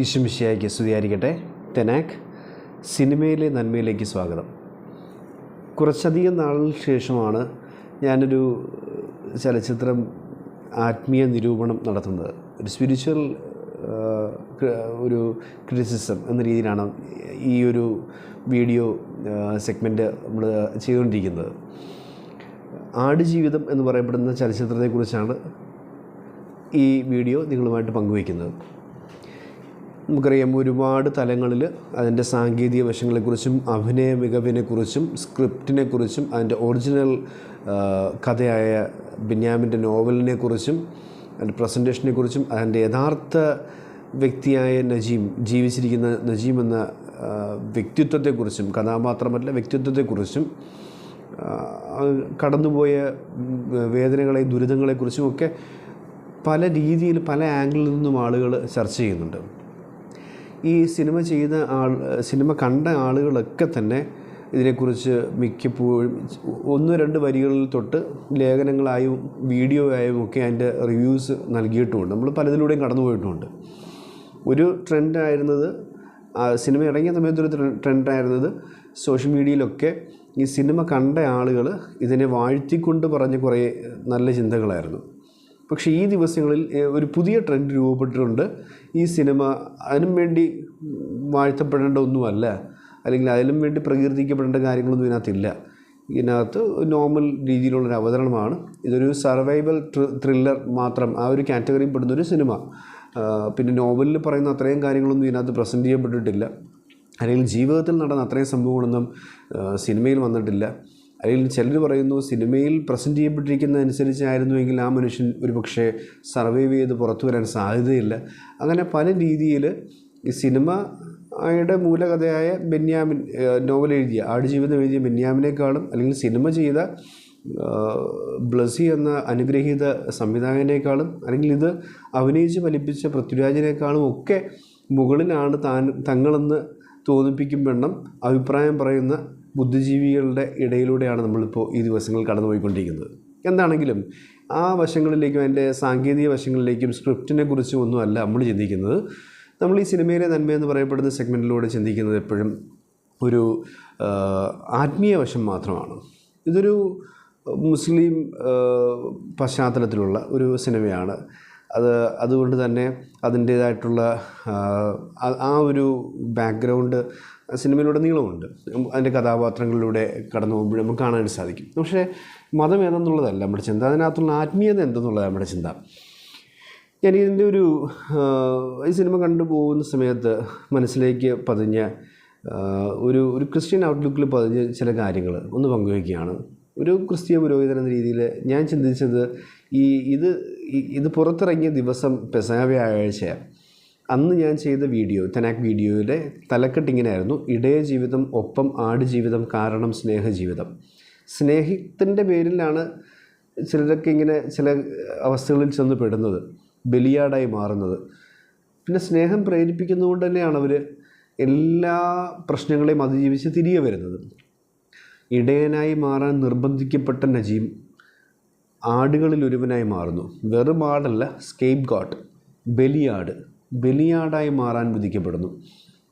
ഈശ്വമിശിയായിക്ക് സ്തുതിയായിരിക്കട്ടെ. തെനാക്ക് സിനിമയിലെ നന്മയിലേക്ക് സ്വാഗതം. കുറച്ചധികം നാളിന് ശേഷമാണ് ഞാനൊരു ചലച്ചിത്രം ആത്മീയ നിരൂപണം നടത്തുന്നത്. ഒരു സ്പിരിച്വൽ ഒരു ക്രിറ്റിസിസം എന്ന രീതിയിലാണ് ഈ ഒരു വീഡിയോ സെഗ്മെന്റ് നമ്മൾ ചെയ്തുകൊണ്ടിരിക്കുന്നത്. ആടുജീവിതം എന്ന് പറയപ്പെടുന്ന ചലച്ചിത്രത്തെക്കുറിച്ചാണ് ഈ വീഡിയോ നിങ്ങളുമായിട്ട് പങ്കുവയ്ക്കുന്നത്. നമുക്കറിയാം ഒരുപാട് തലങ്ങളിൽ അതിന്റെ സാങ്കേതിക വശങ്ങളെക്കുറിച്ചും അഭിനയ മികവിനെക്കുറിച്ചും സ്ക്രിപ്റ്റിനെക്കുറിച്ചും അതിന്റെ ഒറിജിനൽ കഥയായ ബെന്യാമിന്റെ നോവലിനെക്കുറിച്ചും അതിന്റെ പ്രസന്റേഷനെക്കുറിച്ചും അതിന്റെ യഥാർത്ഥ വ്യക്തിയായ നജീം ജീവിച്ചിരിക്കുന്ന നജീം എന്ന വ്യക്തിത്വത്തെക്കുറിച്ചും കഥാപാത്രമല്ല വ്യക്തിത്വത്തെക്കുറിച്ചും കടന്നുപോയ വേദനകളെ ദുരിതങ്ങളെക്കുറിച്ചും ഒക്കെ പല രീതിയിൽ പല ആംഗിളിൽ നിന്നും ആളുകൾ ചർച്ച ചെയ്യുന്നുണ്ട്. ഈ സിനിമ ചെയ്ത ആൾ സിനിമ കണ്ട ആളുകളൊക്കെ തന്നെ ഇതിനെക്കുറിച്ച് മിക്കപ്പോഴും ഒന്ന് രണ്ട് വരികളിൽ തൊട്ട് ലേഖനങ്ങളായും വീഡിയോ ആയും ഒക്കെ അതിന്റെ റിവ്യൂസ് നൽകിയിട്ടുമുണ്ട്. നമ്മൾ പലതിലൂടെയും കടന്നു പോയിട്ടുമുണ്ട് ഒരു ട്രെൻഡായിരുന്നത് സിനിമ ഇറങ്ങിയ സമയത്തൊരു ട്രെൻഡായിരുന്നത് സോഷ്യൽ മീഡിയയിലൊക്കെ ഈ സിനിമ കണ്ട ആളുകൾ ഇതിനെ വാഴ്ത്തിക്കൊണ്ട് പറഞ്ഞ കുറേ നല്ല ചിന്തകളായിരുന്നു. പക്ഷേ ഈ ദിവസങ്ങളിൽ ഒരു പുതിയ ട്രെൻഡ് രൂപപ്പെട്ടിട്ടുണ്ട്. ഈ സിനിമ അതിനും വേണ്ടി വാഴ്ത്തപ്പെടേണ്ട ഒന്നുമല്ല. അല്ലെങ്കിൽ അതിനും വേണ്ടി പ്രകീർത്തിക്കപ്പെടേണ്ട കാര്യങ്ങളൊന്നും ഇതിനകത്തില്ല. ഇതിനകത്ത് നോർമൽ രീതിയിലുള്ളൊരു അവതരണമാണ്. ഇതൊരു സർവൈവൽ ത്രില്ലർ മാത്രം ആ ഒരു കാറ്റഗറിയിൽ പെടുന്നൊരു സിനിമ. പിന്നെ നോവലിൽ പറയുന്ന അത്രയും കാര്യങ്ങളൊന്നും ഇതിനകത്ത് പ്രസന്റ് ചെയ്യപ്പെട്ടിട്ടില്ല. അല്ലെങ്കിൽ ജീവിതത്തിൽ നടന്ന അത്രയും സംഭവങ്ങളൊന്നും സിനിമയിൽ വന്നിട്ടില്ല. അല്ലെങ്കിൽ ചിലർ പറയുന്നു സിനിമയിൽ പ്രസന്റ് ചെയ്യപ്പെട്ടിരിക്കുന്നതനുസരിച്ചായിരുന്നുവെങ്കിൽ ആ മനുഷ്യൻ ഒരു പക്ഷേ സർവൈവ് ചെയ്ത് പുറത്തു വരാൻ സാധ്യതയില്ല. അങ്ങനെ പല രീതിയിൽ ഈ സിനിമ യുടെ മൂലകഥയായ ബെന്യാമിൻ നോവൽ എഴുതിയ ആടുജീവിതം എഴുതിയ ബെന്യാമിനേക്കാളും അല്ലെങ്കിൽ സിനിമ ചെയ്ത ബ്ലസി എന്ന അനുഗ്രഹീത സംവിധായകനേക്കാളും അല്ലെങ്കിൽ ഇത് അഭിനയിച്ച് ഫലിപ്പിച്ച പൃഥ്വിരാജിനേക്കാളും ഒക്കെ മുകളിലാണ് താൻ തങ്ങളെന്ന് തോന്നിപ്പിക്കും വണ്ണം അഭിപ്രായം പറയുന്ന ബുദ്ധിജീവികളുടെ ഇടയിലൂടെയാണ് നമ്മളിപ്പോൾ ഈ ദിവസങ്ങൾ കടന്നുപോയിക്കൊണ്ടിരിക്കുന്നത്. എന്താണെങ്കിലും ആ വശങ്ങളിലേക്കും അതിന്റെ സാങ്കേതിക വശങ്ങളിലേക്കും സ്ക്രിപ്റ്റിനെ കുറിച്ചും ഒന്നുമല്ല നമ്മൾ ചിന്തിക്കുന്നത്. നമ്മൾ ഈ സിനിമയിലെ നന്മയെന്ന് പറയപ്പെടുന്ന സെഗ്മെന്റിലൂടെ ചിന്തിക്കുന്നത് എപ്പോഴും ഒരു ആത്മീയ വശം മാത്രമാണ്. ഇതൊരു മുസ്ലിം പശ്ചാത്തലത്തിലുള്ള ഒരു സിനിമയാണ്. അത് അതുകൊണ്ട് തന്നെ അതിന്റേതായിട്ടുള്ള ആ, ഒരു ബാക്ക്ഗ്രൗണ്ട് സിനിമയിലൂടെ നീളമുണ്ട്. അതിന്റെ കഥാപാത്രങ്ങളിലൂടെ കടന്നു പോകുമ്പോൾ നമുക്ക് കാണാൻ സാധിക്കും. പക്ഷേ മതം ഏതെന്നുള്ളതല്ല നമ്മുടെ ചിന്ത. അതിനകത്തുള്ള ആത്മീയത എന്തെന്നുള്ളതാണ് നമ്മുടെ ചിന്ത. ഞാൻ ഇതിന്റെ ഒരു ഈ സിനിമ കണ്ടു പോകുന്ന സമയത്ത് മനസ്സിലേക്ക് പതിഞ്ഞ ഒരു ഒരു ക്രിസ്ത്യൻ ഔട്ട്ലുക്കിൽ പതിഞ്ഞ ചില കാര്യങ്ങൾ ഒന്ന് പങ്കുവയ്ക്കുകയാണ്. ഒരു ക്രിസ്തീയ പുരോഹിതൻ എന്ന രീതിയിൽ ഞാൻ ചിന്തിച്ചത് ഈ ഇത് ഇത് പുറത്തിറങ്ങിയ ദിവസം പെസഹ വ്യാഴാഴ്ചയാണ് അന്ന് ഞാൻ ചെയ്ത വീഡിയോ തനാക് വീഡിയോയിലെ തലക്കെട്ടിങ്ങനായിരുന്നു. ഇടയ ജീവിതം ഒപ്പം ആട് ജീവിതം കാരണം സ്നേഹജീവിതം സ്നേഹത്തിന്റെ പേരിലാണ് ചിലരൊക്കെ ഇങ്ങനെ ചില അവസ്ഥകളിൽ ചെന്ന് പെടുന്നത് ബലിയാടായി മാറുന്നത്. പിന്നെ സ്നേഹം പ്രേരിപ്പിക്കുന്നതുകൊണ്ട് തന്നെയാണ് അവർ എല്ലാ പ്രശ്നങ്ങളെയും അതിജീവിച്ച് തിരികെ വരുന്നത്. ഇടയനായി മാറാൻ നിർബന്ധിക്കപ്പെട്ട നജീം ആടുകളിൽ ഒരുവനായി മാറുന്നു. വെറും ആടല്ല സ്കേപ്പ് ഗോട്ട് ബലിയാട്. ബലിയാടായി മാറാൻ വിധിക്കപ്പെടുന്നു.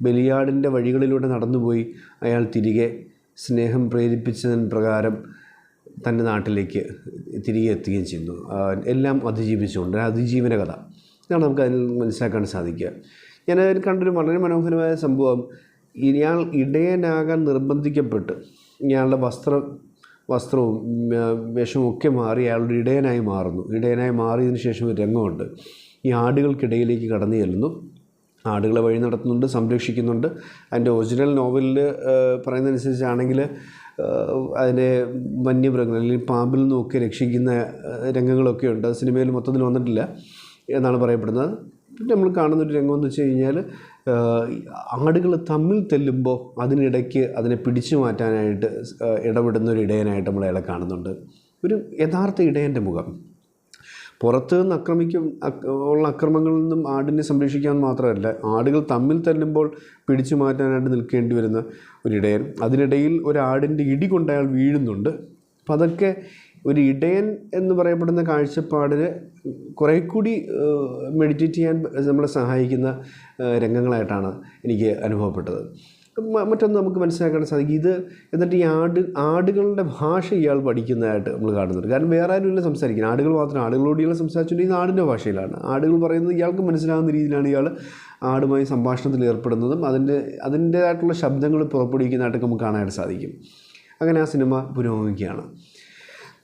ബലിയാടിന്റെ വഴികളിലൂടെ നടന്നുപോയി അയാൾ തിരികെ സ്നേഹം പ്രേരിപ്പിച്ചതിന് പ്രകാരം തന്റെ നാട്ടിലേക്ക് തിരികെ എത്തുകയും ചെയ്യുന്നു. എല്ലാം അതിജീവിച്ചുകൊണ്ട്. അതിജീവന കഥ. ഇതാണ് നമുക്ക് അതിൽ മനസ്സിലാക്കാൻ സാധിക്കുക. ഞാൻ അതിൽ കണ്ടൊരു വളരെ മനോഹരമായ സംഭവം. ഇയാൾ ഇടയനാകാൻ നിർബന്ധിക്കപ്പെട്ട് ഇയാളുടെ വസ്ത്രം വസ്ത്രവും വേഷവും ഒക്കെ മാറി അയാളുടെ ഇടയനായി മാറുന്നു. ഇടയനായി മാറിയതിന് ശേഷം ഒരു രംഗമുണ്ട്. ഈ ആടുകൾക്കിടയിലേക്ക് കടന്നു ചെല്ലുന്നു. ആടുകളെ വഴി നടത്തുന്നുണ്ട് സംരക്ഷിക്കുന്നുണ്ട്. അതിന്റെ ഒറിജിനൽ നോവലിൽ പറയുന്നതനുസരിച്ചാണെങ്കിൽ അതിനെ വന്യമൃഗങ്ങൾ അല്ലെങ്കിൽ പാമ്പിൽ നിന്നൊക്കെ രക്ഷിക്കുന്ന രംഗങ്ങളൊക്കെ ഉണ്ട്. അത് സിനിമയിൽ മൊത്തത്തിൽ വന്നിട്ടില്ല എന്നാണ് പറയപ്പെടുന്നത്. പിന്നെ നമ്മൾ കാണുന്നൊരു രംഗം എന്ന് വെച്ച് കഴിഞ്ഞാൽ ആടുകൾ തമ്മിൽ തെല്ലുമ്പോൾ അതിനിടയ്ക്ക് അതിനെ പിടിച്ചു മാറ്റാനായിട്ട് ഇടപെടുന്ന ഒരു ഇടയനായിട്ട് നമ്മൾ അയാളെ കാണുന്നുണ്ട്. ഒരു യഥാർത്ഥ ഇടയന്റെ മുഖം. പുറത്ത് നിന്ന് ആക്രമിക്കും ഉള്ള അക്രമങ്ങളിൽ നിന്നും ആടിനെ സംരക്ഷിക്കാൻ മാത്രമല്ല ആടുകൾ തമ്മിൽ തല്ലുമ്പോൾ പിടിച്ചു മാറ്റാനായിട്ട് നിൽക്കേണ്ടി വരുന്ന ഒരിടയൻ അതിനിടയിൽ ഒരാടിന്റെ ഇടി കൊണ്ട് അയാൾ വീഴുന്നുണ്ട്. അപ്പം അതൊക്കെ ഒരു ഇടയൻ എന്ന് പറയപ്പെടുന്ന കാഴ്ചപ്പാടിന് കുറേ കൂടി മെഡിറ്റേറ്റ് ചെയ്യാൻ നമ്മളെ സഹായിക്കുന്ന രംഗങ്ങളായിട്ടാണ് എനിക്ക് അനുഭവപ്പെട്ടത്. മറ്റൊന്ന് നമുക്ക് മനസ്സിലാക്കാൻ സാധിക്കും. ഇത് എന്നിട്ട് ഈ ആട് ആടുകളുടെ ഭാഷ ഇയാൾ പഠിക്കുന്നതായിട്ട് നമ്മൾ കാണുന്നുണ്ട്. കാരണം വേറെ ആരും ഇല്ല സംസാരിക്കുന്നത്. ആടുകൾ മാത്രം ആടുകളോട് ഇയാൾ സംസാരിച്ചുകൊണ്ടിരിക്കുന്നത് ആടിന്റെ ഭാഷയിലാണ്. ആടുകൾ പറയുന്നത് ഇയാൾക്ക് മനസ്സിലാകുന്ന രീതിയിലാണ് ഇയാൾ ആടുമായി സംഭാഷണത്തിൽ ഏർപ്പെടുന്നതും അതിന്റെ അതിന്റേതായിട്ടുള്ള ശബ്ദങ്ങൾ പുറപ്പെടുവിക്കുന്നതായിട്ടൊക്കെ നമുക്ക് കാണാനായിട്ട് സാധിക്കും. അങ്ങനെ ആ സിനിമ പുരോഗമിക്കുകയാണ്.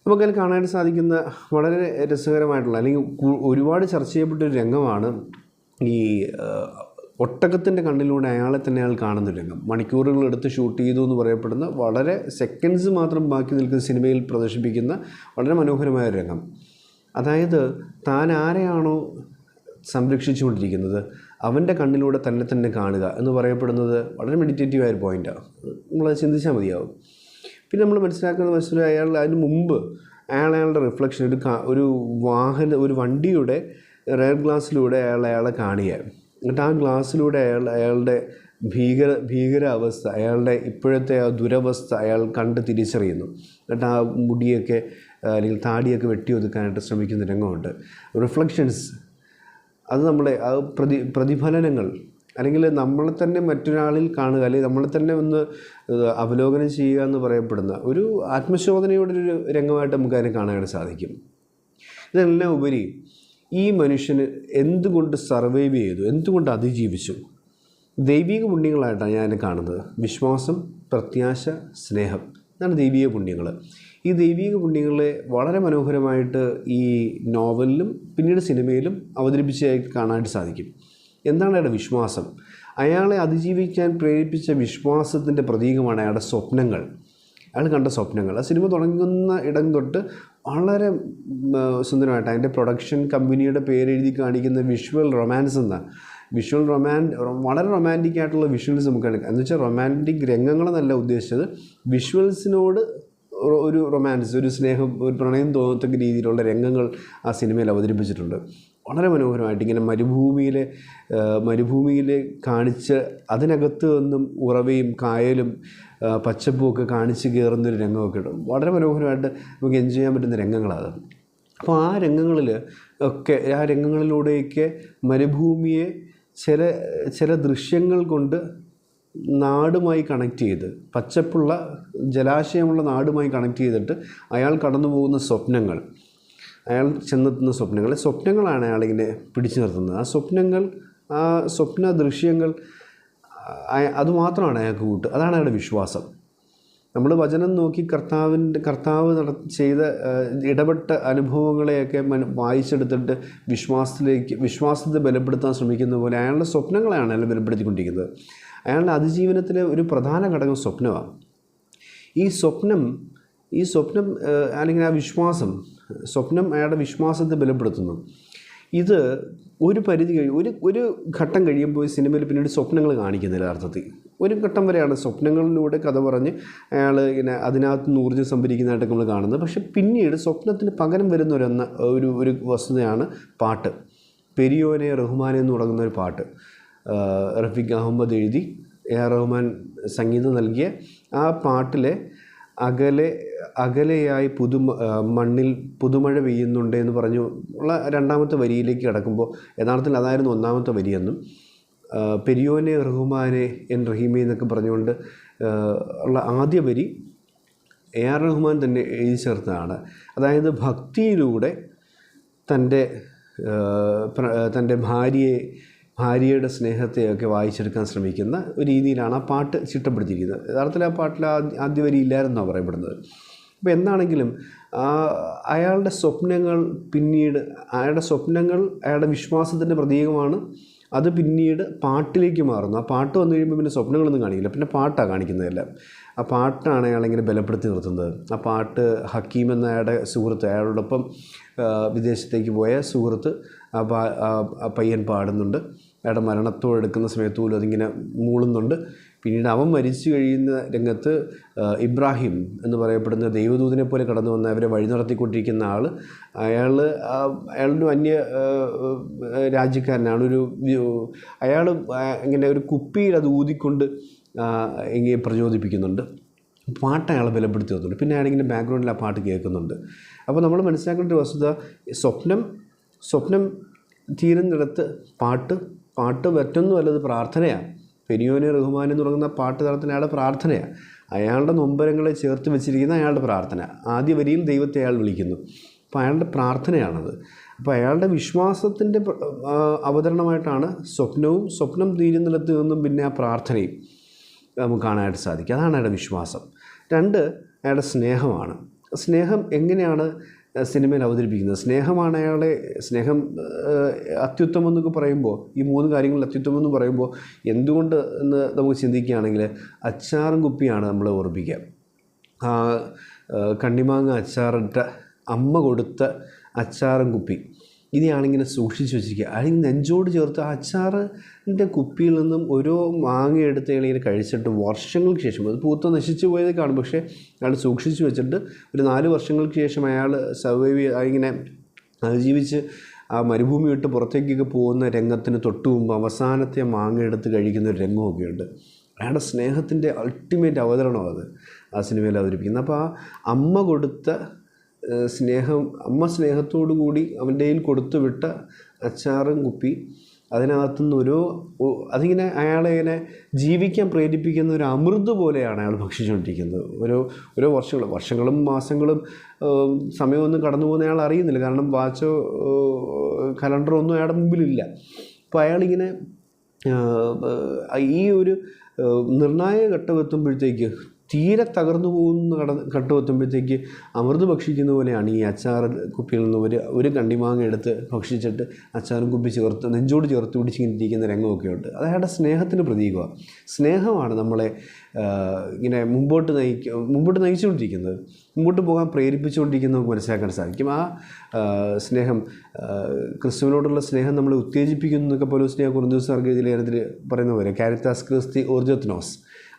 നമുക്കതിൽ കാണാനായിട്ട് സാധിക്കുന്ന വളരെ രസകരമായിട്ടുള്ള അല്ലെങ്കിൽ ഒരുപാട് ചർച്ച ചെയ്യപ്പെട്ട ഒരു രംഗമാണ് ഈ ഒട്ടകത്തിന്റെ കണ്ണിലൂടെ അയാളെ തന്നെ അയാൾ കാണുന്ന രംഗം. മണിക്കൂറുകൾ എടുത്ത് ഷൂട്ട് ചെയ്തു എന്ന് പറയപ്പെടുന്ന വളരെ സെക്കൻഡ്സ് മാത്രം ബാക്കി നിൽക്കുന്ന സിനിമയിൽ പ്രദർശിപ്പിക്കുന്ന വളരെ മനോഹരമായ ഒരു രംഗം. അതായത് താൻ ആരെയാണോ സംരക്ഷിച്ചുകൊണ്ടിരിക്കുന്നത് അവന്റെ കണ്ണിലൂടെ തന്നെ തന്നെ കാണുക എന്ന് പറയപ്പെടുന്നത് വളരെ മെഡിറ്റേറ്റീവായ ഒരു പോയിന്റാണ് നമ്മളത് ചിന്തിച്ചാൽ മതിയാവും. പിന്നെ നമ്മൾ മനസ്സിലാക്കുന്ന മനസ്സിലായി അയാൾ അതിന് മുമ്പ് അയാൾ അയാളുടെ റിഫ്ലക്ഷൻ ഒരു ഒരു വാഹന ഒരു വണ്ടിയുടെ റെയർ ഗ്ലാസ്സിലൂടെ അയാൾ അയാളെ കാണുകയാണ് എന്നിട്ട് ആ ഗ്ലാസ്സിലൂടെ അയാൾ അയാളുടെ ഭീകര ഭീകര അവസ്ഥ അയാളുടെ ഇപ്പോഴത്തെ ആ ദുരവസ്ഥ അയാൾ കണ്ട് തിരിച്ചറിയുന്നു. എന്നിട്ട് ആ മുടിയൊക്കെ അല്ലെങ്കിൽ താടിയൊക്കെ വെട്ടി ഒതുക്കാനായിട്ട് ശ്രമിക്കുന്ന രംഗമുണ്ട്. റിഫ്ലക്ഷൻസ് അത് നമ്മളെ ആ പ്രതി പ്രതിഫലനങ്ങൾ അല്ലെങ്കിൽ നമ്മളെ തന്നെ മറ്റൊരാളിൽ കാണുക അല്ലെങ്കിൽ നമ്മളെ തന്നെ ഒന്ന് അവലോകനം ചെയ്യുക എന്ന് പറയപ്പെടുന്ന ഒരു ആത്മശോധനയുടെ ഒരു രംഗമായിട്ട് നമുക്ക് അതിനെ കാണാനായിട്ട് സാധിക്കും. ഇതെല്ലാം ഉപരി ഈ മനുഷ്യന് എന്തുകൊണ്ട് സർവൈവ് ചെയ്തു? എന്തുകൊണ്ട് അതിജീവിച്ചു? ദൈവിക പുണ്യങ്ങളായിട്ടാണ് ഞാൻ അതിനെ കാണുന്നത്. വിശ്വാസം പ്രത്യാശ സ്നേഹം ഇതാണ് ദൈവിക പുണ്യങ്ങൾ ഈ ദൈവിക പുണ്യങ്ങളെ വളരെ മനോഹരമായിട്ട് ഈ നോവലിലും പിന്നീട് സിനിമയിലും അവതരിപ്പിച്ചതായി കാണാനായിട്ട് സാധിക്കും. എന്താണ് അയാളുടെ വിശ്വാസം? അയാളെ അതിജീവിക്കാൻ പ്രേരിപ്പിച്ച വിശ്വാസത്തിന്റെ പ്രതീകമാണ് അയാളുടെ സ്വപ്നങ്ങൾ. അയാൾ കണ്ട സ്വപ്നങ്ങൾ. ആ സിനിമ തുടങ്ങുന്ന ഇടം തൊട്ട് വളരെ സുന്ദരമായിട്ട് അതിന്റെ പ്രൊഡക്ഷൻ കമ്പനിയുടെ പേരെഴുതി കാണിക്കുന്ന വിഷ്വൽ റൊമാൻസ് എന്ന. വിഷ്വൽ റൊമാൻ വളരെ റൊമാന്റിക് ആയിട്ടുള്ള വിഷ്വൽസ് നമുക്ക് എന്ന് വെച്ചാൽ റൊമാന്റിക് രംഗങ്ങളെന്നല്ല ഉദ്ദേശിച്ചത് വിഷ്വൽസിനോട് ഒരു റൊമാൻസ് ഒരു സ്നേഹം ഒരു പ്രണയം തോന്നത്തക്ക രീതിയിലുള്ള രംഗങ്ങൾ ആ സിനിമയിൽ അവതരിപ്പിച്ചിട്ടുണ്ട്. വളരെ മനോഹരമായിട്ട് ഇങ്ങനെ മരുഭൂമിയിൽ മരുഭൂമിയിലെ കാണിച്ച് അതിനകത്ത് നിന്നും ഉറവയും കായലും പച്ചപ്പും ഒക്കെ കാണിച്ച് കയറുന്നൊരു രംഗമൊക്കെ ഇടും വളരെ മനോഹരമായിട്ട് നമുക്ക് എൻജോയ് ചെയ്യാൻ പറ്റുന്ന രംഗങ്ങളാണ് അപ്പോൾ ആ രംഗങ്ങളിൽ ഒക്കെ ആ രംഗങ്ങളിലൂടെയൊക്കെ മരുഭൂമിയെ ചില ചില ദൃശ്യങ്ങൾ കൊണ്ട് നാടുമായി കണക്ട് ചെയ്ത് പച്ചപ്പുള്ള ജലാശയമുള്ള നാടുമായി കണക്ട് ചെയ്തിട്ട് അയാൾ കടന്നു പോകുന്ന സ്വപ്നങ്ങൾ. അയാൾ ചെന്നെത്തുന്ന സ്വപ്നങ്ങൾ സ്വപ്നങ്ങളാണ് അയാളിങ്ങനെ പിടിച്ചു നിർത്തുന്നത്. ആ സ്വപ്നങ്ങൾ ആ സ്വപ്ന ദൃശ്യങ്ങൾ അതുമാത്രമാണ് അയാൾക്ക് കൂട്ട് അതാണ് അയാളുടെ വിശ്വാസം. നമ്മൾ വചനം നോക്കി കർത്താവിന്റെ കർത്താവ് നട ചെയ്ത ഇടപെട്ട അനുഭവങ്ങളെയൊക്കെ മന വായിച്ചെടുത്തിട്ട് വിശ്വാസത്തിലേക്ക് വിശ്വാസത്തെ ബലപ്പെടുത്താൻ ശ്രമിക്കുന്ന പോലെ അയാളുടെ സ്വപ്നങ്ങളെയാണ് അയാൾ ബലപ്പെടുത്തിക്കൊണ്ടിരിക്കുന്നത്. അയാളുടെ അതിജീവനത്തിലെ ഒരു പ്രധാന ഘടകം സ്വപ്നമാണ്. ഈ സ്വപ്നം ഈ സ്വപ്നം അല്ലെങ്കിൽ ആ വിശ്വാസം സ്വപ്നം അയാളുടെ വിശ്വാസത്തെ ബലപ്പെടുത്തുന്നു. ഇത് ഒരു പരിധി കഴിയും ഒരു ഒരു ഘട്ടം കഴിയുമ്പോൾ സിനിമയിൽ പിന്നീട് സ്വപ്നങ്ങൾ കാണിക്കുന്നില്ല അർത്ഥത്തിൽ ഒരു ഘട്ടം വരെയാണ് സ്വപ്നങ്ങളിലൂടെ കഥ പറഞ്ഞ് അയാൾ ഇങ്ങനെ അതിനകത്ത് നിന്ന് ഊർജം സംഭരിക്കുന്നതായിട്ട് നമ്മൾ കാണുന്നത്. പക്ഷെ പിന്നീട് സ്വപ്നത്തിന് പകരം വരുന്ന ഒരു ഒരു ഒരു വസ്തുതയാണ് പാട്ട്. പെരിയോനെ റഹ്മാനെ എന്ന് തുടങ്ങുന്ന ഒരു പാട്ട്. റഫീഖ് അഹമ്മദ് എഴുതി എ ആർ റഹ്മാൻ സംഗീതം നൽകിയ ആ പാട്ടിലെ അകലെ അകലെയായി പുതു മണ്ണിൽ പുതുമഴ പെയ്യുന്നുണ്ട് എന്ന് പറഞ്ഞു ഉള്ള രണ്ടാമത്തെ വരിയിലേക്ക് കിടക്കുമ്പോൾ യഥാർത്ഥത്തിൽ അതായിരുന്നു ഒന്നാമത്തെ വരിയെന്നും പെരിയോനെ റഹ്മാനെ എൻ റഹീമെ എന്നൊക്കെ പറഞ്ഞുകൊണ്ട് ഉള്ള ആദ്യ വരി എ ആർ റഹ്മാൻ തന്നെ എഴുതി ചേർത്തതാണ്. അതായത് ഭക്തിയിലൂടെ തന്റെ തന്റെ ഭാര്യയെ ഭാര്യയുടെ സ്നേഹത്തെയൊക്കെ വായിച്ചെടുക്കാൻ ശ്രമിക്കുന്ന ഒരു രീതിയിലാണ് ആ പാട്ട് ചിട്ടപ്പെടുത്തിയിരിക്കുന്നത്. യഥാർത്ഥത്തിൽ ആ പാട്ടിൽ ആദ്യ വരി ഇല്ലായിരുന്നോ പറയപ്പെടുന്നത്? അപ്പോൾ എന്താണെങ്കിലും അയാളുടെ സ്വപ്നങ്ങൾ പിന്നീട് അയാളുടെ സ്വപ്നങ്ങൾ അയാളുടെ വിശ്വാസത്തിന്റെ പ്രതീകമാണ്. അത് പിന്നീട് പാട്ടിലേക്ക് മാറുന്നു. ആ പാട്ട് വന്നു കഴിയുമ്പോൾ പിന്നെ സ്വപ്നങ്ങളൊന്നും കാണിക്കില്ല. പിന്നെ പാട്ടാണ് കാണിക്കുന്നതെല്ലാം ആ പാട്ടാണ് അയാളിങ്ങനെ ബലപ്പെടുത്തി നിർത്തുന്നത്. ആ പാട്ട് ഹക്കീം എന്ന അയാളുടെ സുഹൃത്ത് അയാളോടൊപ്പം വിദേശത്തേക്ക് പോയ സുഹൃത്ത് പയ്യൻ പാടുന്നുണ്ട്. അയാളുടെ മരണത്തോടെടുക്കുന്ന സമയത്ത് പോലും അതിങ്ങനെ മൂളുന്നുണ്ട്. പിന്നീട് അവൻ മരിച്ചു കഴിയുന്ന രംഗത്ത് ഇബ്രാഹിം എന്ന് പറയപ്പെടുന്ന ദൈവദൂതനെ പോലെ കടന്നു വന്ന് അവരെ വഴി നടത്തിക്കൊണ്ടിരിക്കുന്ന ആൾ അയാൾ അയാളൊരു അന്യ രാജ്യക്കാരനാണ്. ഒരു അയാൾ ഇങ്ങനെ ഒരു കുപ്പിയിൽ അത് ഊതിക്കൊണ്ട് ഇങ്ങനെ പ്രചോദിപ്പിക്കുന്നുണ്ട്. പാട്ട് അയാൾ ബലപ്പെടുത്തി വന്നിട്ടുണ്ട് പിന്നെ അയാളിങ്ങനെ ബാക്ക്ഗ്രൗണ്ടിൽ ആ പാട്ട് കേൾക്കുന്നുണ്ട്. അപ്പോൾ നമ്മൾ മനസ്സിലാക്കേണ്ട ഒരു വസ്തുത സ്വപ്നം സ്വപ്നം തീരുന്നിടത്ത് പാട്ട് പാട്ട് മറ്റൊന്നും അല്ലത് പ്രാർത്ഥനയാണ് പെരിയോനെ റഹ്മാൻ എന്ന് തുടങ്ങുന്ന പാട്ട് തരത്തിന് അയാളുടെ പ്രാർത്ഥനയാണ് അയാളുടെ നൊമ്പരങ്ങളെ ചേർത്ത് വെച്ചിരിക്കുന്ന അയാളുടെ പ്രാർത്ഥന. ആദ്യ വരിയിൽ ദൈവത്തെ അയാൾ വിളിക്കുന്നു. അപ്പോൾ അയാളുടെ പ്രാർത്ഥനയാണത്. അപ്പോൾ അയാളുടെ വിശ്വാസത്തിന്റെ അവതരണമായിട്ടാണ് സ്വപ്നവും സ്വപ്നം തീരുന്നിടത്ത് നിന്നും പിന്നെ ആ പ്രാർത്ഥനയും നമുക്ക് കാണാനായിട്ട് സാധിക്കും അതാണ് അയാളുടെ വിശ്വാസം. രണ്ട് അയാളുടെ സ്നേഹമാണ്. സ്നേഹം എങ്ങനെയാണ് സിനിമയിൽ അവതരിപ്പിക്കുന്നത്. സ്നേഹമാണ് അയാളെ സ്നേഹം അത്യുത്തമം എന്നൊക്കെ പറയുമ്പോൾ ഈ മൂന്ന് കാര്യങ്ങളിൽ അത്യുത്തമം എന്ന് പറയുമ്പോൾ എന്തുകൊണ്ട് എന്ന് നമുക്ക് ചിന്തിക്കുകയാണെങ്കിൽ അച്ചാറും കുപ്പിയാണ് നമ്മൾ ഓർമ്മിക്കുക ആ ആ, കണ്ണിമാങ്ങ അച്ചാറിട്ട അമ്മ കൊടുത്ത അച്ചാറും കുപ്പി. ഇനിയാണിങ്ങനെ സൂക്ഷിച്ച് വെച്ചിരിക്കുക. അല്ലെങ്കിൽ നെഞ്ചോട് ചേർത്ത് അച്ചാറിന്റെ കുപ്പിയിൽ നിന്നും ഓരോ മാങ്ങ എടുത്ത് ഇങ്ങനെ കഴിച്ചിട്ട് വർഷങ്ങൾക്ക് ശേഷം അത് പൂത്ത നശിച്ചു പോയത് കാണും പക്ഷേ അയാൾ സൂക്ഷിച്ച് വെച്ചിട്ട് ഒരു നാല് വർഷങ്ങൾക്ക് ശേഷം അയാൾ സർവൈവ് ഇങ്ങനെ അതിജീവിച്ച് ആ മരുഭൂമി വിട്ട് പുറത്തേക്കൊക്കെ പോകുന്ന രംഗത്തിന് തൊട്ട് മുമ്പ് അവസാനത്തെ മാങ്ങ എടുത്ത് കഴിക്കുന്ന ഒരു രംഗമൊക്കെ ഉണ്ട് അയാളുടെ സ്നേഹത്തിന്റെ അൾട്ടിമേറ്റ് അവതരണം അത്. ആ സിനിമയിൽ അവതരിപ്പിക്കുന്നത്. അപ്പോൾ ആ അമ്മ കൊടുത്ത സ്നേഹം അമ്മ സ്നേഹത്തോടു കൂടി അവന്റെ കയ്യിൽ കൊടുത്തു വിട്ട അച്ചാറും കുപ്പി അതിനകത്തുനിന്ന് ഓ- അതിങ്ങനെ അയാളെ ഇങ്ങനെ ജീവിക്കാൻ പ്രേരിപ്പിക്കുന്ന ഒരു അമൃത് പോലെയാണ് അയാൾ ഭക്ഷിച്ചുകൊണ്ടിരിക്കുന്നത്. ഓരോ ഓരോ വർഷങ്ങൾ വർഷങ്ങളും മാസങ്ങളും സമയമൊന്നും കടന്നു പോകുന്ന അയാൾ അറിയുന്നില്ല. കാരണം വാച്ചോ കലണ്ടറോ ഒന്നും അയാളുടെ മുമ്പിലില്ല. അപ്പോൾ അയാളിങ്ങനെ ഈ ഒരു നിർണായക ഘട്ടം എത്തുമ്പോഴത്തേക്ക് തീരെ തകർന്നു പോകുന്ന കട ഘട്ടം എത്തുമ്പോഴത്തേക്ക് അമൃത് ഭക്ഷിക്കുന്ന പോലെയാണ് ഈ അച്ചാർ കുപ്പിയിൽ നിന്ന് ഒരു ഒരു കണ്ടിമാങ്ങ എടുത്ത് ഭക്ഷിച്ചിട്ട് അച്ചാറും കുപ്പി ചേർത്ത് നെഞ്ചോട് ചേർത്ത് പിടിച്ചിങ്ങനെ ഇരിക്കുന്ന രംഗമൊക്കെ ഉണ്ട് അത് അയാളുടെ സ്നേഹത്തിന് പ്രതീകമാണ്. സ്നേഹമാണ് നമ്മളെ ഇങ്ങനെ മുമ്പോട്ട് നയിക്ക മുമ്പോട്ട് നയിച്ചുകൊണ്ടിരിക്കുന്നത്. മുമ്പോട്ട് പോകാൻ പ്രേരിപ്പിച്ചുകൊണ്ടിരിക്കുന്നത് നമുക്ക് മനസ്സിലാക്കാൻ സാധിക്കും. ആ സ്നേഹം ക്രിസ്തുവിനോടുള്ള സ്നേഹം നമ്മളെ ഉത്തേജിപ്പിക്കുന്നതൊക്കെ പോലും സ്നേഹ കുറഞ്ഞ സർഗീയ ലേഖനത്തിൽ പറയുന്ന പോലെ കാരിത്താസ് ക്രിസ്തി ഓർജത്തിനോസ്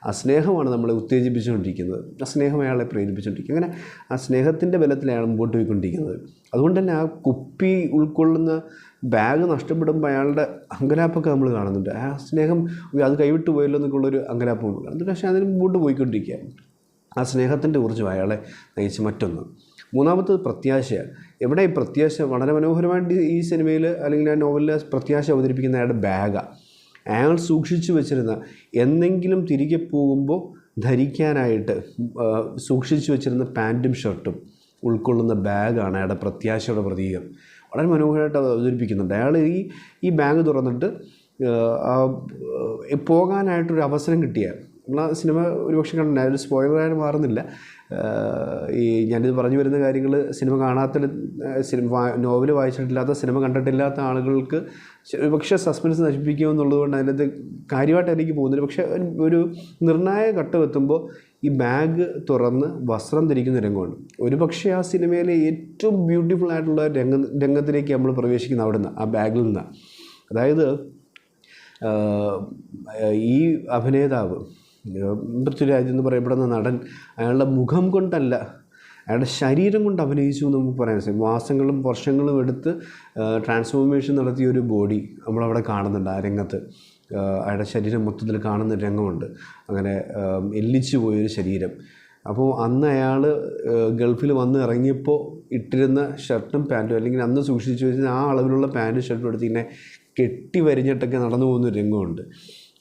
ആ സ്നേഹമാണ് നമ്മളെ ഉത്തേജിപ്പിച്ചുകൊണ്ടിരിക്കുന്നത്. ആ സ്നേഹം അയാളെ പ്രേരിപ്പിച്ചുകൊണ്ടിരിക്കുക. അങ്ങനെ ആ സ്നേഹത്തിന്റെ ബലത്തിൽ അയാൾ മുമ്പോട്ട് പോയിക്കൊണ്ടിരിക്കുന്നത് അതുകൊണ്ട് തന്നെ ആ കുപ്പി ഉൾക്കൊള്ളുന്ന ബാഗ് നഷ്ടപ്പെടുമ്പോൾ അയാളുടെ അങ്കലാപ്പൊക്കെ നമ്മൾ കാണുന്നുണ്ട്. ആ സ്നേഹം അത് കൈവിട്ട് പോയല്ലോ എന്നൊക്കെയുള്ളൊരു അങ്കലാപ്പം നമ്മൾ കാണുന്നുണ്ട്. പക്ഷേ അതിന് മുമ്പോട്ട് പോയിക്കൊണ്ടിരിക്കുക. ആ സ്നേഹത്തിന്റെ ഊർജം അയാളെ നയിച്ച് മറ്റൊന്ന്. മൂന്നാമത്തത് പ്രത്യാശയാണ് എവിടെ ഈ പ്രത്യാശ വളരെ മനോഹരമായിട്ട് ഈ സിനിമയിൽ അല്ലെങ്കിൽ ആ നോവലിൽ പ്രത്യാശ അവതരിപ്പിക്കുന്ന അയാളുടെ ബാഗാണ് അയാൾ സൂക്ഷിച്ചു വെച്ചിരുന്ന എന്തെങ്കിലും തിരികെ പോകുമ്പോൾ ധരിക്കാനായിട്ട് സൂക്ഷിച്ചു വെച്ചിരുന്ന പാന്റും ഷർട്ടും ഉൾക്കൊള്ളുന്ന ബാഗാണ് അയാളുടെ പ്രത്യാശയുടെ പ്രതീകം. വളരെ മനോഹരമായിട്ട് അത് അവതരിപ്പിക്കുന്നുണ്ട്. അയാൾ ഈ ഈ ബാഗ് തുറന്നിട്ട് പോകാനായിട്ടൊരു അവസരം കിട്ടിയ നമ്മൾ ആ സിനിമ ഒരുപക്ഷെ കണ്ടില്ല അതൊരു സ്പോയിലറായിട്ട് മാറുന്നില്ല. ഈ ഞാനിത് പറഞ്ഞു വരുന്ന കാര്യങ്ങൾ സിനിമ കാണാത്ത സിനിമ നോവൽ വായിച്ചിട്ടില്ലാത്ത സിനിമ കണ്ടിട്ടില്ലാത്ത ആളുകൾക്ക് പക്ഷേ സസ്പെൻസ് നശിപ്പിക്കുക കൊണ്ട് അതിനകത്ത് കാര്യമായിട്ട് എനിക്ക് പോകുന്നില്ല. പക്ഷേ ഒരു- നിർണായക ഘട്ടം എത്തുമ്പോൾ ഈ ബാഗ് തുറന്ന് വസ്ത്രം ധരിക്കുന്ന രംഗമാണ് ഒരു പക്ഷേ ആ സിനിമയിലെ ഏറ്റവും ബ്യൂട്ടിഫുൾ ആയിട്ടുള്ള രംഗ രംഗത്തിലേക്ക് നമ്മൾ പ്രവേശിക്കുന്ന അവിടെ നിന്ന് ആ ബാഗിൽ നിന്ന്. അതായത് ഈ അഭിനേതാവ് പൃഥ്വിരാജ് എന്ന് പറയപ്പെടുന്ന നടൻ അയാളുടെ മുഖം കൊണ്ടല്ല അയാളുടെ ശരീരം കൊണ്ട് അഭിനയിച്ചു എന്ന് നമുക്ക് പറയാൻ സാധിക്കും. മാസങ്ങളും വർഷങ്ങളും എടുത്ത് ട്രാൻസ്ഫോർമേഷൻ നടത്തിയ ഒരു ബോഡി നമ്മളവിടെ കാണുന്നുണ്ട് ആ രംഗത്ത്. അയാളുടെ ശരീരം മൊത്തത്തിൽ കാണുന്ന രംഗമുണ്ട്. അങ്ങനെ എല്ലിച്ചു പോയൊരു ശരീരം. അപ്പോൾ അന്ന് അയാൾ ഗൾഫിൽ വന്ന് ഇറങ്ങിയപ്പോൾ ഇട്ടിരുന്ന ഷർട്ടും പാന്റും അല്ലെങ്കിൽ അന്ന് സൂക്ഷിച്ചു വെച്ചിരുന്ന ആ അളവിലുള്ള പാന്റും ഷർട്ടും എടുത്ത് ഇങ്ങനെ കെട്ടി വരിഞ്ഞിട്ടൊക്കെ നടന്നു പോകുന്ന രംഗമുണ്ട്.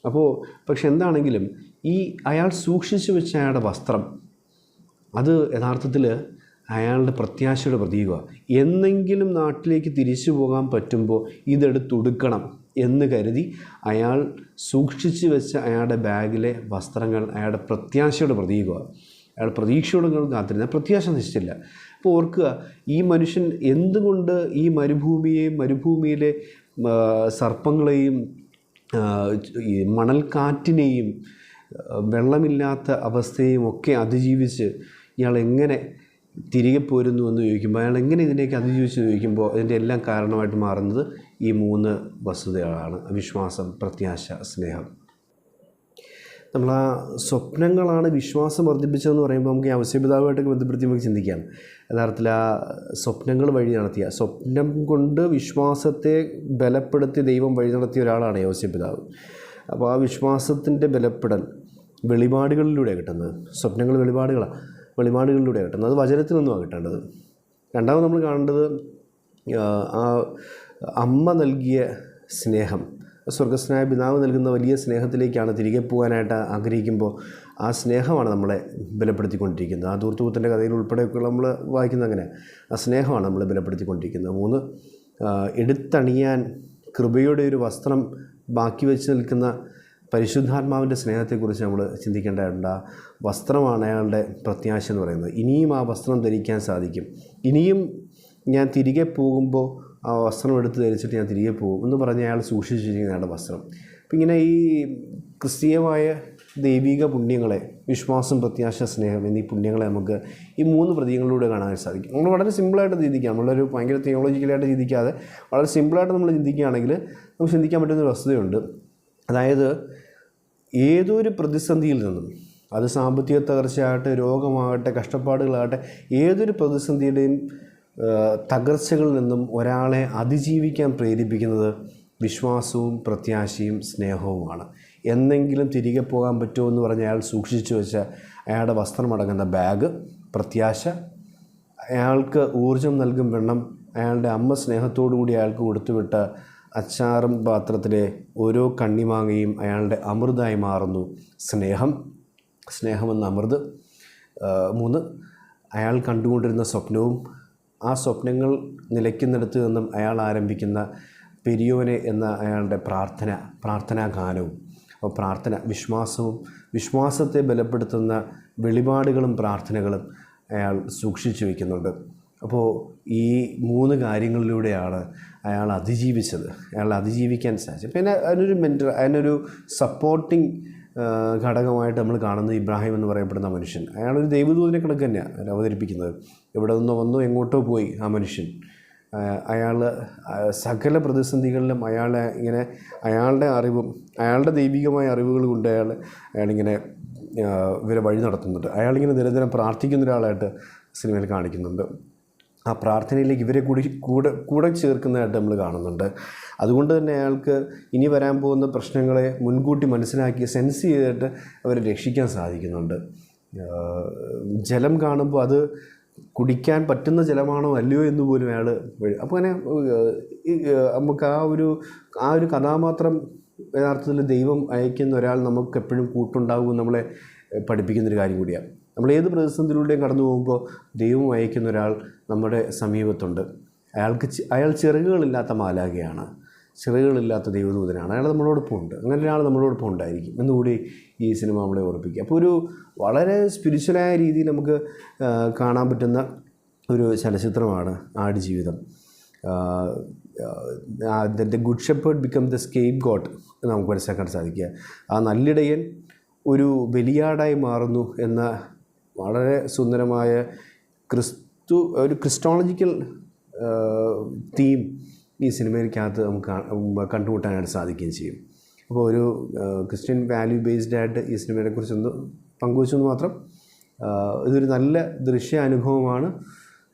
അപ്പോൾ പക്ഷെ എന്താണെങ്കിലും ഈ അയാൾ സൂക്ഷിച്ചു വെച്ച അയാളുടെ വസ്ത്രം അത് യഥാർത്ഥത്തിൽ അയാളുടെ പ്രത്യാശയുടെ പ്രതീകമാണ് എന്നെങ്കിലും നാട്ടിലേക്ക് തിരിച്ചു പോകാൻ പറ്റുമ്പോൾ ഇതെടുത്തുടുക്കണം എന്ന് കരുതി അയാൾ സൂക്ഷിച്ചു വെച്ച അയാളുടെ ബാഗിലെ വസ്ത്രങ്ങൾ അയാളുടെ പ്രത്യാശയുടെ പ്രതീകമാണ് അയാൾ പ്രതീക്ഷയോടെ കാത്തിരുന്ന. പ്രത്യാശ നശിച്ചില്ല. അപ്പോൾ ഓർക്കുക ഈ മനുഷ്യൻ എന്തുകൊണ്ട് ഈ മരുഭൂമിയെയും മരുഭൂമിയിലെ സർപ്പങ്ങളെയും ഈ മണൽക്കാറ്റിനെയും വെള്ളമില്ലാത്ത അവസ്ഥയും ഒക്കെ അതിജീവിച്ച് ഇയാൾ എങ്ങനെ തിരികെ പോരുന്നു എന്ന് ചോദിക്കുമ്പോൾ അയാൾ എങ്ങനെ ഇതിനേക്ക് അതിജീവിച്ച് ചോദിക്കുമ്പോൾ അതിന്റെ എല്ലാം കാരണമായിട്ട് മാറുന്നത് ഈ മൂന്ന് വസ്തുതകളാണ്. വിശ്വാസം പ്രത്യാശ സ്നേഹം. നമ്മൾ ആ സ്വപ്നങ്ങളാണ് വിശ്വാസം വർദ്ധിപ്പിച്ചതെന്ന് പറയുമ്പോൾ നമുക്ക് ഈ അവശ്യപിതാവുമായിട്ടൊക്കെ ബന്ധപ്പെടുത്തി നമുക്ക് ചിന്തിക്കാം. യഥാർത്ഥത്തിൽ ആ സ്വപ്നങ്ങൾ വഴി നടത്തിയ സ്വപ്നം കൊണ്ട് വിശ്വാസത്തെ ബലപ്പെടുത്തി ദൈവം വഴി നടത്തിയ ഒരാളാണ് അവശ്യപിതാവ് അപ്പോൾ ആ വിശ്വാസത്തിന്റെ ബലപ്പെടൽ വെളിപാടുകളിലൂടെ കിട്ടുന്നത്. സ്വപ്നങ്ങൾ വെളിപാടുകളാണ് വെളിപാടുകളിലൂടെ കിട്ടുന്നത്. അത് വചനത്തിൽ നിന്നുമാണ് കിട്ടേണ്ടത്. രണ്ടാമത് നമ്മൾ കാണേണ്ടത് ആ, അമ്മ നൽകിയ സ്നേഹം സ്വർഗസ്നായ പിതാവ് നൽകുന്ന വലിയ സ്നേഹത്തിലേക്കാണ് തിരികെ പോകാനായിട്ട് ആഗ്രഹിക്കുമ്പോൾ ആ സ്നേഹമാണ് നമ്മളെ ബലപ്പെടുത്തിക്കൊണ്ടിരിക്കുന്നത്. ആ ദൂർത്തുപൂത്തിന്റെ കഥയിൽ ഉൾപ്പെടെയൊക്കെ നമ്മൾ വായിക്കുന്നത് അങ്ങനെ. ആ സ്നേഹമാണ് നമ്മളെ ബലപ്പെടുത്തിക്കൊണ്ടിരിക്കുന്നത്. മൂന്ന് എടുത്തണിയാൻ കൃപയുടെ ഒരു വസ്ത്രം ബാക്കി വെച്ച് നിൽക്കുന്ന പരിശുദ്ധാത്മാവിന്റെ സ്നേഹത്തെക്കുറിച്ച് നമ്മൾ ചിന്തിക്കേണ്ടതുണ്ട്. വസ്ത്രമാണ് അയാളുടെ പ്രത്യാശ എന്ന് പറയുന്നത്. ഇനിയും ആ വസ്ത്രം ധരിക്കാൻ സാധിക്കും. ഇനിയും ഞാൻ തിരികെ പോകുമ്പോൾ ആ വസ്ത്രം എടുത്ത് ധരിച്ചിട്ട് ഞാൻ തിരികെ പോകും എന്ന് പറഞ്ഞ് അയാൾ സൂക്ഷിച്ചിരിക്കുന്ന അയാളുടെ വസ്ത്രം. അപ്പം ഇങ്ങനെ ഈ ക്രിസ്തീയമായ ദൈവിക പുണ്യങ്ങളെ വിശ്വാസം പ്രത്യാശ സ്നേഹം എന്നീ പുണ്യങ്ങളെ നമുക്ക് ഈ മൂന്ന് പ്രതീകങ്ങളിലൂടെ കാണാൻ സാധിക്കും. നമ്മൾ വളരെ സിമ്പിളായിട്ട് ചിന്തിക്കാം. നമ്മളൊരു ഭയങ്കര തിയോളജിക്കലായിട്ട് ചിന്തിക്കാതെ വളരെ സിമ്പിളായിട്ട് നമ്മൾ ചിന്തിക്കുകയാണെങ്കിൽ നമുക്ക് ചിന്തിക്കാൻ പറ്റുന്ന ഒരു വസ്തുതയുണ്ട്. അതായത് ഏതൊരു പ്രതിസന്ധിയിൽ നിന്നും അത് സാമ്പത്തിക തകർച്ചയാകട്ടെ രോഗമാകട്ടെ കഷ്ടപ്പാടുകളാകട്ടെ ഏതൊരു പ്രതിസന്ധിയുടെയും തകർച്ചകളിൽ നിന്നും ഒരാളെ അതിജീവിക്കാൻ പ്രേരിപ്പിക്കുന്നത് വിശ്വാസവും പ്രത്യാശയും സ്നേഹവുമാണ്. എന്നെങ്കിലും തിരികെ പോകാൻ പറ്റുമോ എന്ന് പറഞ്ഞ് അയാൾ സൂക്ഷിച്ചു വെച്ച അയാളുടെ വസ്ത്രമടങ്ങുന്ന ബാഗ് പ്രത്യാശ അയാൾക്ക് ഊർജം നൽകും വെണ്ണം അയാളുടെ അമ്മ സ്നേഹത്തോടു കൂടി അയാൾക്ക് കൊടുത്തുവിട്ട അച്ചാറും പാത്രത്തിലെ ഓരോ കണ്ണിമാങ്ങയും അയാളുടെ അമൃതായി മാറുന്നു. സ്നേഹം. സ്നേഹമെന്ന അമൃത്. മൂന്ന് അയാൾ കണ്ടുകൊണ്ടിരുന്ന സ്വപ്നവും ആ സ്വപ്നങ്ങൾ നിലയ്ക്കുന്നിടത്ത് നിന്നും അയാൾ ആരംഭിക്കുന്ന പെരിയോനെ എന്ന അയാളുടെ പ്രാർത്ഥന പ്രാർത്ഥനാ ഗാനവും അപ്പോൾ പ്രാർത്ഥന വിശ്വാസവും വിശ്വാസത്തെ ബലപ്പെടുത്തുന്ന വെളിപാടുകളും പ്രാർത്ഥനകളും അയാൾ സൂക്ഷിച്ചു വയ്ക്കുന്നുണ്ട്. അപ്പോൾ ഈ മൂന്ന് കാര്യങ്ങളിലൂടെയാണ് അയാൾ അതിജീവിച്ചത്. അയാൾ അതിജീവിക്കാൻ സാധിച്ചത്. പിന്നെ അതിനൊരു മെന്റർ അതിനൊരു സപ്പോർട്ടിങ് ഘടകമായിട്ട് നമ്മൾ കാണുന്നത് ഇബ്രാഹിം എന്ന് പറയപ്പെടുന്ന മനുഷ്യൻ. അയാളൊരു ദൈവദൂതിനെ കണക്ക് തന്നെയാണ് അവതരിപ്പിക്കുന്നത്. എവിടെ നിന്നോ വന്നോ എങ്ങോട്ടോ പോയി ആ മനുഷ്യൻ. അയാൾ സകല പ്രതിസന്ധികളിലും അയാളെ ഇങ്ങനെ അയാളുടെ അറിവും അയാളുടെ ദൈവികമായ അറിവുകൾ കൊണ്ട് അയാൾ അയാളിങ്ങനെ ഇവരെ വഴി നടത്തുന്നുണ്ട്. അയാളിങ്ങനെ നിരന്തരം പ്രാർത്ഥിക്കുന്ന ഒരാളായിട്ട് സിനിമയിൽ കാണിക്കുന്നുണ്ട്. ആ പ്രാർത്ഥനയിലേക്ക് ഇവരെ കൂടി കൂടെ കൂടെ ചേർക്കുന്നതായിട്ട് നമ്മൾ കാണുന്നുണ്ട്. അതുകൊണ്ട് തന്നെ അയാൾക്ക് ഇനി വരാൻ പോകുന്ന പ്രശ്നങ്ങളെ മുൻകൂട്ടി മനസ്സിലാക്കി സെൻസ് ചെയ്തിട്ട് അവരെ രക്ഷിക്കാൻ സാധിക്കുന്നുണ്ട്. ജലം കാണുമ്പോൾ അത് കുടിക്കാൻ പറ്റുന്ന ജലമാണോ അല്ലയോ എന്ന് പോലും അയാൾ അപ്പോൾ അങ്ങനെ നമുക്ക് ആ ഒരു ആ ഒരു കഥാപാത്രം യഥാർത്ഥത്തിൽ ദൈവം അയക്കുന്ന ഒരാൾ നമുക്ക് എപ്പോഴും കൂട്ടുണ്ടാകും നമ്മളെ പഠിപ്പിക്കുന്നൊരു കാര്യം കൂടിയാണ്. നമ്മൾ ഏത് പ്രതിസന്ധിയിലൂടെയും കടന്നു പോകുമ്പോൾ ദൈവം അയക്കുന്ന ഒരാൾ നമ്മുടെ സമീപത്തുണ്ട്. അയാൾക്ക് അയാൾ ചിറകുകളില്ലാത്ത മാലാകയാണ് ചിറകുകളില്ലാത്ത ദൈവദൂതനാണ്. അയാൾ നമ്മളോടൊപ്പം ഉണ്ട് അങ്ങനെ ഒരാൾ നമ്മളോടൊപ്പം ഉണ്ടായിരിക്കും. എന്നുകൂടി ഈ സിനിമ നമ്മളെ ഓർപ്പിക്കുക. അപ്പോൾ ഒരു വളരെ സ്പിരിച്വലായ രീതിയിൽ നമുക്ക് കാണാൻ പറ്റുന്ന ഒരു ചലച്ചിത്രമാണ് Aadujeevitham. The good shepherd become the scapegoat നമുക്ക് മനസ്സിലാക്കാൻ സാധിക്കുക. ആ നല്ലിടയൻ ഒരു ബലിയാടായി മാറുന്നു എന്ന വളരെ സുന്ദരമായ ക്രിസ്തു ഒരു ക്രിസ്റ്റോളജിക്കൽ തീം ഈ സിനിമയ്ക്കകത്ത് നമുക്ക് കണ്ടുമുട്ടാനായിട്ട് സാധിക്കുകയും ചെയ്യും. അപ്പോൾ ഒരു ക്രിസ്ത്യൻ വാല്യൂ ബേസ്ഡ് ആയിട്ട് ഈ സിനിമയെ കുറിച്ചൊന്ന് പങ്കുവച്ചു എന്ന് മാത്രം ഇതൊരു നല്ല ദൃശ്യ അനുഭവമാണ്.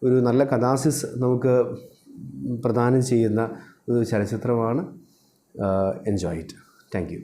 ഒരു നല്ല കഥാസിസ് നമുക്ക് പ്രദാനം ചെയ്യുന്ന ഒരു ചലച്ചിത്രമാണ് എൻജോയ് ഇറ്റ് താങ്ക് യു